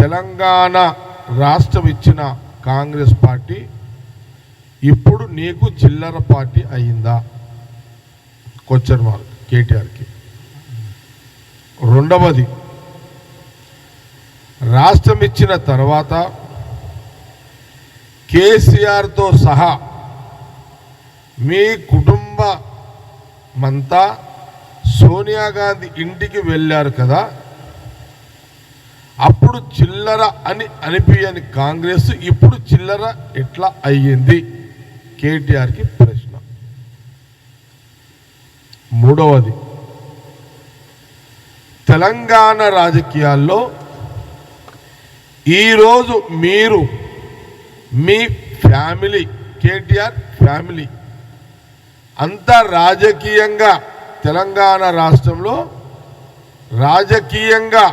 తెలంగాణ రాష్ట్రం ఇచ్చిన కాంగ్రెస్ పార్టీ ఇప్పుడు నీకు చిల్లర పార్టీ అయిందా? క్వశ్చన్ మార్క్ కేటీఆర్కి. రెండవది రాష్ట్రం ఇచ్చిన తర్వాత కేసీఆర్తో సహా మీ కుటుంబమంతా సోనియా గాంధీ ఇంటికి వెళ్ళారు కదా? అప్పుడు చిల్లర అని అనిపించని కాంగ్రెస్ ఇప్పుడు చిల్లర ఎట్లా అయ్యింది? కేటీఆర్కి ప్రశ్న. మూడవది. తెలంగాణ రాజకీయాల్లో ఈరోజు మీరు మీ ఫ్యామిలీ కేటీఆర్ ఫ్యామిలీ అంత రాజకీయంగా తెలంగాణ రాష్ట్రంలో రాజకీయంగా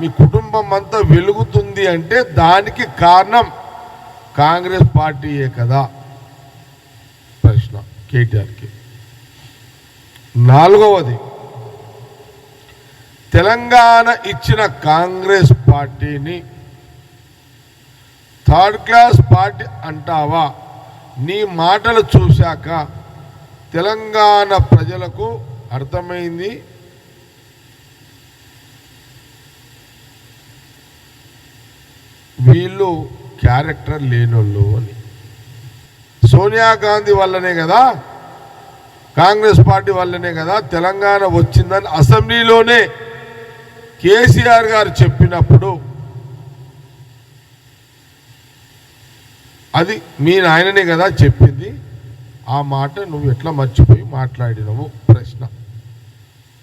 మీ కుటుంబం అంతా వెలుగుతుంది అంటే దానికి కారణం కాంగ్రెస్ పార్టీయే కదా? ప్రశ్న కేటీఆర్కి. నాలుగవది తెలంగాణ ఇచ్చిన కాంగ్రెస్ పార్టీని థర్డ్ క్లాస్ పార్టీ అంటావా? నీ మాటలు చూశాక తెలంగాణ ప్రజలకు అర్థమైంది. వీళ్ళు క్యారెక్టర్ లేనోళ్ళు అని. సోనియా గాంధీ వల్లనే కదా కాంగ్రెస్ పార్టీ వల్లనే కదా తెలంగాణ వచ్చిందని అసెంబ్లీలోనే కేసీఆర్ గారు చెప్పినప్పుడు అది మీ నాయననే కదా చెప్పింది. ఆ మాట నువ్వు ఎట్లా మర్చిపోయి మాట్లాడినవు?